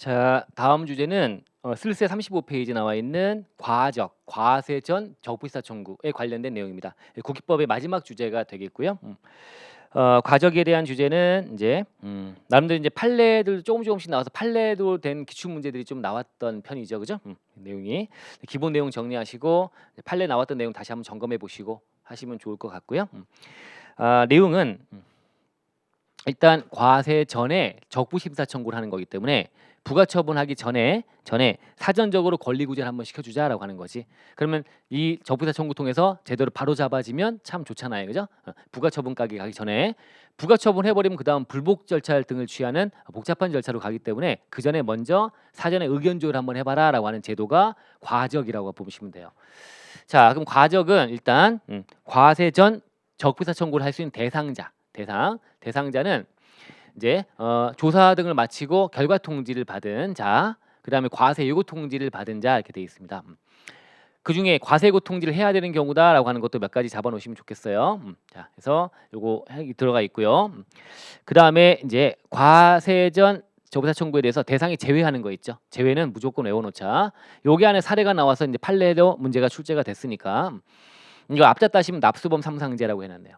자, 다음 주제는 어, 슬세 35페이지 나와 있는 과적, 과세전 적부시사 청구에 관련된 내용입니다. 국기법의 마지막 주제가 되겠고요. 음. 어, 과적에 대한 주제는 이제 음, 나름대로 이제 판례들 조금 조금씩 나와서 판례로 된 기출 문제들이 좀 나왔던 편이죠, 그죠? 음, 내용이 기본 내용 정리하시고 판례 나왔던 내용 다시 한번 점검해 보시고 하시면 좋을 것 같고요. 음. 아, 내용은 음, 일단 과세 전에 적부 심사 청구를 하는 거기 때문에 부가 처분하기 전에 전에 사전적으로 권리 구제를 한번 시켜주자라고 하는 거지. 그러면 이 적부사 청구 통해서 제대로 바로 잡아지면 참 좋잖아요, 그죠? 어, 부가 처분까지 가기 전에 부가 처분 해버리면 그 다음 불복 절차 등을 취하는 복잡한 절차로 가기 때문에 그 전에 먼저 사전에 의견 조율 한번 해봐라라고 하는 제도가 과적이라고 보시면 돼요. 자, 그럼 과적은 일단 음, 과세 전 적부사 청구를 할 수 있는 대상자, 대상, 대상자는 이제 어, 조사 등을 마치고 결과 통지를 받은 자, 그다음에 과세 예고 통지를 받은 자 이렇게 돼 있습니다. 음. 그 중에 과세 예고 통지를 해야 되는 경우다라고 하는 것도 몇 가지 잡아놓으시면 좋겠어요. 음. 자, 그래서 요거 들어가 있고요. 음. 그 다음에 이제 과세전 조사 청구에 대해서 대상이 제외하는 거 있죠. 제외는 무조건 외워놓자. 여기 안에 사례가 나와서 이제 판례도 문제가 출제가 됐으니까 이거 앞자 따시면 납수범 삼상제라고 해놨네요.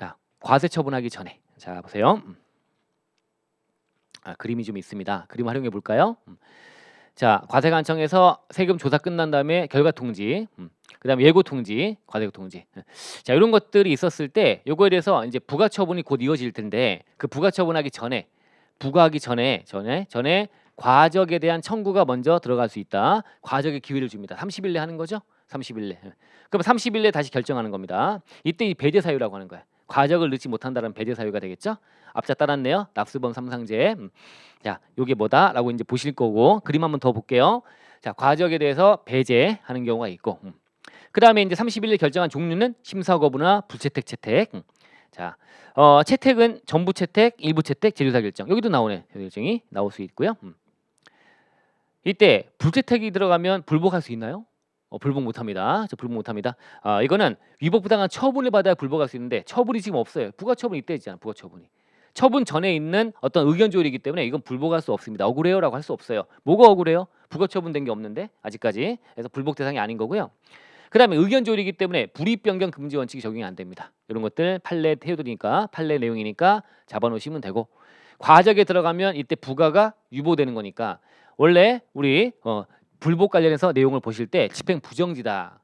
자, 과세 처분하기 전에 자 보세요. 음. 아, 그림이 좀 있습니다. 그림 활용해 볼까요? 음. 자 과세관청에서 세금 조사 끝난 다음에 결과 통지, 음. 그다음에 예고 통지, 과세고 통지. 자 이런 것들이 있었을 때 요거에 대해서 이제 부가 처분이 곧 이어질 텐데 그 부가 처분하기 전에 부과하기 전에 전에 전에 과적에 대한 청구가 먼저 들어갈 수 있다. 과적의 기회를 줍니다. 30일 내 하는 거죠? 30일 내. 그럼 30일 내 다시 결정하는 겁니다. 이때 이 배제 사유라고 하는 거야. 과적을 넣지 못한다는 배제 사유가 되겠죠. 앞자 따랐네요. 납수범 삼상제. 음. 자, 요게 뭐다라고 이제 보실 거고 그림 한번 더 볼게요. 자, 과적에 대해서 배제하는 경우가 있고. 음. 그다음에 이제 30일 결정한 종류는 심사 거부나 불채택 채택. 음. 자, 어, 채택은 전부 채택, 일부 채택, 재조사 결정. 여기도 나오네. 결정이 나올 수 있고요. 음. 이때 불채택이 들어가면 불복할 수 있나요? 어, 불복 못합니다. 저 불복 못합니다. 아, 이거는 위법 부당한 처분을 받아야 불복할 수 있는데 처분이 지금 없어요. 부가 처분 이때 있잖아. 부가 처분이. 처분 전에 있는 어떤 의견 조율이기 때문에 이건 불복할 수 없습니다. 억울해요라고 할 수 없어요. 뭐가 억울해요? 부가 처분된 게 없는데 아직까지 그래서 불복 대상이 아닌 거고요. 그다음에 의견 조율이기 때문에 불이익 변경 금지 원칙이 적용이 안 됩니다. 이런 것들 판례 태우드니까 판례 내용이니까 잡아놓으시면 되고 과적에 들어가면 이때 부가가 유보되는 거니까 원래 우리 어, 불복 관련해서 내용을 보실 때 집행 부정지다.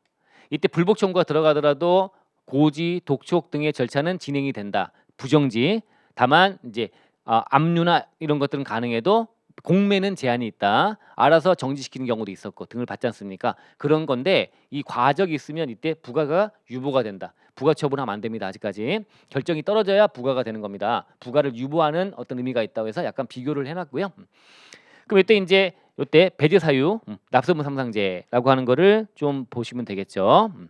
이때 불복 청구가 들어가더라도 고지, 독촉 등의 절차는 진행이 된다. 부정지. 다만 이제 아, 압류나 이런 것들은 가능해도 공매는 제한이 있다. 알아서 정지시키는 경우도 있었고 등을 받지 않습니까? 그런 건데 이 과적이 있으면 이때 부가가 유보가 된다. 부가 처분하면 안 됩니다. 아직까지 결정이 떨어져야 부가가 되는 겁니다. 부가를 유보하는 어떤 의미가 있다고 해서 약간 비교를 해놨고요. 그럼 이때 이제 이때 배제 사유 음, 납세분 삼상제라고 하는 거를 좀 보시면 되겠죠. 음.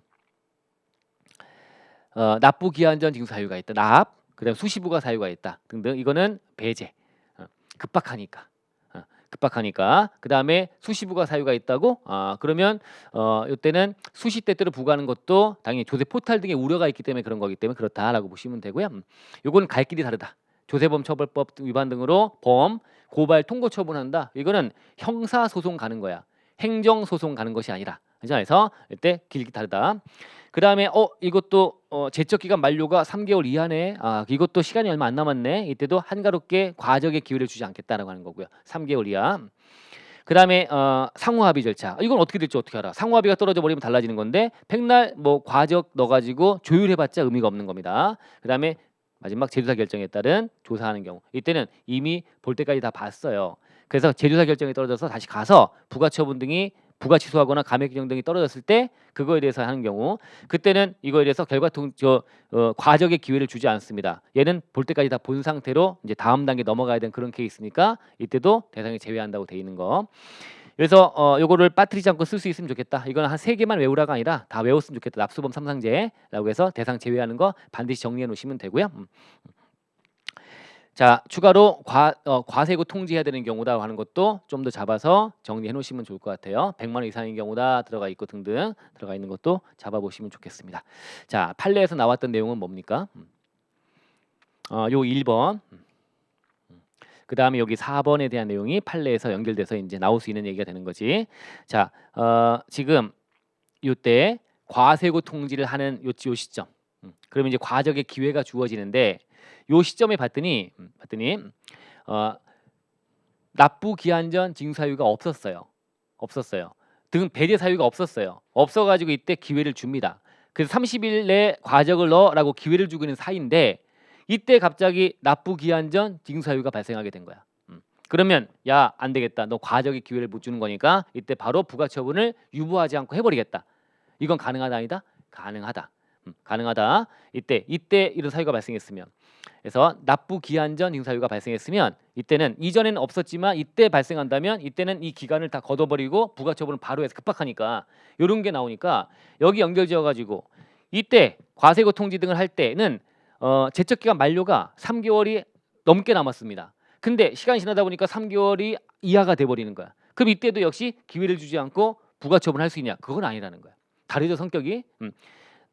어, 납부 기한 전 징수 사유가 있다. 납 그다음 수시부가 사유가 있다 등등 이거는 배제 어, 급박하니까 어, 급박하니까 그 다음에 수시부가 사유가 있다고 아 그러면 어 이때는 수시 때때로 부과하는 것도 당연히 조세 포탈 등의 우려가 있기 때문에 그런 거기 때문에 그렇다라고 보시면 되고요. 음. 요건 갈 길이 다르다. 조세범 처벌법 위반 등으로 범 고발 통고 처분한다. 이거는 형사 소송 가는 거야. 행정 소송 가는 것이 아니라. 그래서 이때 길기 다르다. 그 다음에 어 이것도 어, 제적 기간 만료가 3개월 이하네. 아 이것도 시간이 얼마 안 남았네. 이때도 한가롭게 과적의 기회를 주지 않겠다라고 하는 거고요. 3개월 이하. 그 다음에 어, 상호합의 절차. 이건 어떻게 될지 어떻게 알아? 상호합의가 떨어져 버리면 달라지는 건데 백날 뭐 과적 넣어가지고 조율해봤자 의미가 없는 겁니다. 그 다음에 마지막 제조사 결정에 따른 조사하는 경우 이때는 이미 볼 때까지 다 봤어요. 그래서 제조사 결정이 떨어져서 다시 가서 부가처분 등이 부가 취소하거나 감액 규정 등이 떨어졌을 때 그거에 대해서 하는 경우 그때는 이거에 대해서 결과 통저 어, 과적의 기회를 주지 않습니다. 얘는 볼 때까지 다 본 상태로 이제 다음 단계 넘어가야 되는 그런 케이스니까 이때도 대상이 제외한다고 돼 있는 거. 그래서 어 요거를 빠뜨리지 않고 쓸 수 있으면 좋겠다. 이건 한 세 개만 외우라가 아니라 다 외웠으면 좋겠다. 납수범 삼상제라고 해서 대상 제외하는 거 반드시 정리해 놓으시면 되고요. 음. 자 추가로 과, 어, 과세고 통지해야 되는 경우다 하는 것도 좀 더 잡아서 정리해 놓으시면 좋을 것 같아요. 100만 원 이상인 경우다 들어가 있고 등등 들어가 있는 것도 잡아보시면 좋겠습니다. 자 판례에서 나왔던 내용은 뭡니까? 음. 어, 요 1번 그 다음에 여기 4번에 대한 내용이 판례에서 연결돼서 이제 나올 수 있는 얘기가 되는 거지. 자, 어, 지금 이때 과세고 통지를 하는 요, 요 시점. 음, 그러면 이제 과적의 기회가 주어지는데 요 시점에 봤더니 음, 봤더니 어, 납부 기한 전 징수사유가 없었어요. 없었어요. 등 배제 사유가 없었어요. 없어가지고 이때 기회를 줍니다. 그래서 30일 내 과적을 넣어라고 기회를 주고 있는 사이인데 이때 갑자기 납부 기한 전 징수사유가 발생하게 된 거야. 음. 그러면 야 안 되겠다. 너 과적의 기회를 못 주는 거니까 이때 바로 부가처분을 유보하지 않고 해버리겠다. 이건 가능하다 아니다? 가능하다. 음, 가능하다. 이때 이때 이런 사유가 발생했으면 그래서 납부 기한 전 징사유가 발생했으면 이때는 이전에는 없었지만 이때 발생한다면 이때는 이 기간을 다 걷어버리고 부가처분을 바로 해서 급박하니까 이런 게 나오니까 여기 연결지어 가지고 이때 과세고 통지 등을 할 때는 어, 제척 기간 만료가 3개월이 넘게 남았습니다. 근데 시간이 지나다 보니까 3개월이 이하가 돼 버리는 거야. 그럼 이때도 역시 기회를 주지 않고 부가 처분을 할수 있냐? 그건 아니라는 거야. 다르죠 성격이. 음.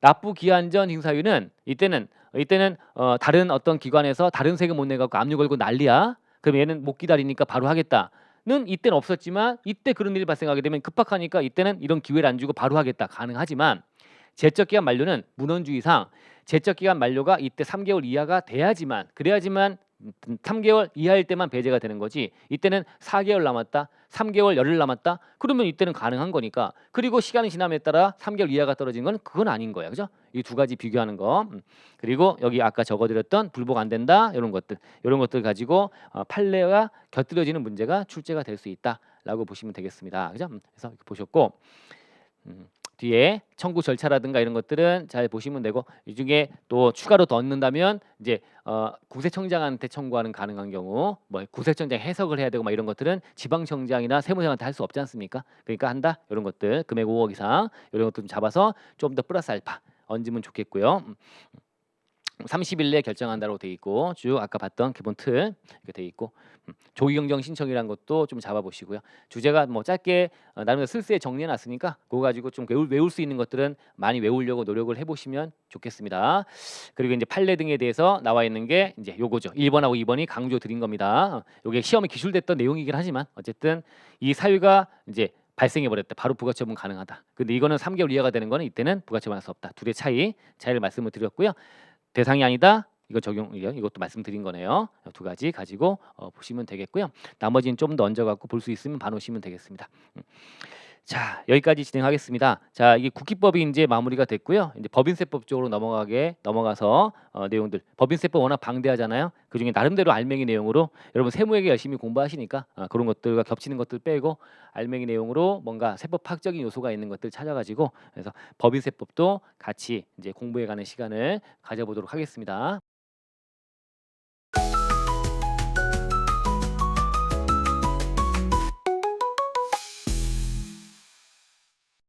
납부 기한 전 징사유는 이때는 이때는 어, 다른 어떤 기관에서 다른 세금 못 내갖고 압류 걸고 난리야. 그럼 얘는 못 기다리니까 바로 하겠다는 이때는 없었지만 이때 그런 일이 발생하게 되면 급박하니까 이때는 이런 기회를 안 주고 바로 하겠다 가능하지만 제적 기간 만료는 문헌주의상 제적 기간 만료가 이때 3개월 이하가 돼야지만 그래야지만 3개월 이하일 때만 배제가 되는 거지. 이때는 4개월 남았다 3개월 열흘 남았다. 그러면 이때는 가능한 거니까. 그리고 시간이 지남에 따라 3개월 이하가 떨어진 건 그건 아닌 거야. 그죠? 이 두 가지 비교하는 거. 음. 그리고 여기 아까 적어드렸던 불복 안 된다 이런 것들 이런 것들 가지고 어, 판례와 곁들여지는 문제가 출제가 될 수 있다라고 보시면 되겠습니다. 그죠? 음, 그래서 보셨고 음. 뒤에 청구 절차라든가 이런 것들은 잘 보시면 되고 이 중에 또 추가로 더 얻는다면 이제 어, 구세청장한테 청구하는 가능한 경우 뭐 구세청장 해석을 해야 되고 막 이런 것들은 지방청장이나 세무장한테 할 수 없지 않습니까? 그러니까 한다 이런 것들 금액 5억 이상 이런 것들 좀 잡아서 좀 더 플러스 알파 얹으면 좋겠고요. 음. 30일 내에 결정한다고 돼 있고 쭉 아까 봤던 기본 틀 이렇게 돼 있고 음, 조기 경정 신청이란 것도 좀 잡아보시고요. 주제가 뭐 짧게 어, 나름대로 쓸쓸히 정리해 놨으니까 그거 가지고 좀 외울, 외울 수 있는 것들은 많이 외우려고 노력을 해보시면 좋겠습니다. 그리고 이제 판례 등에 대해서 나와 있는 게 이제 요거죠. 1번하고 2번이 강조 드린 겁니다. 요게 시험에 기술됐던 내용이긴 하지만 어쨌든 이 사유가 이제 발생해 버렸다. 바로 부가처분 가능하다. 근데 이거는 3개월 이하가 되는 거는 이때는 부가처분할 수 없다. 둘의 차이 차이를 말씀을 드렸고요. 대상이 아니다. 이거 적용 이것도 말씀드린 거네요. 두 가지 가지고 어, 보시면 되겠고요. 나머지는 좀 더 얹어 갖고 볼 수 있으면 봐놓으시면 되겠습니다. 음. 자 여기까지 진행하겠습니다. 자 이게 국기법이 이제 마무리가 됐고요. 이제 법인세법 쪽으로 넘어가게 넘어가서 어, 내용들 법인세법 워낙 방대하잖아요. 그 중에 나름대로 알맹이 내용으로 여러분 세무회계 열심히 공부하시니까 어, 그런 것들과 겹치는 것들 빼고 알맹이 내용으로 뭔가 세법 학적인 요소가 있는 것들 찾아가지고 그래서 법인세법도 같이 이제 공부해가는 시간을 가져보도록 하겠습니다.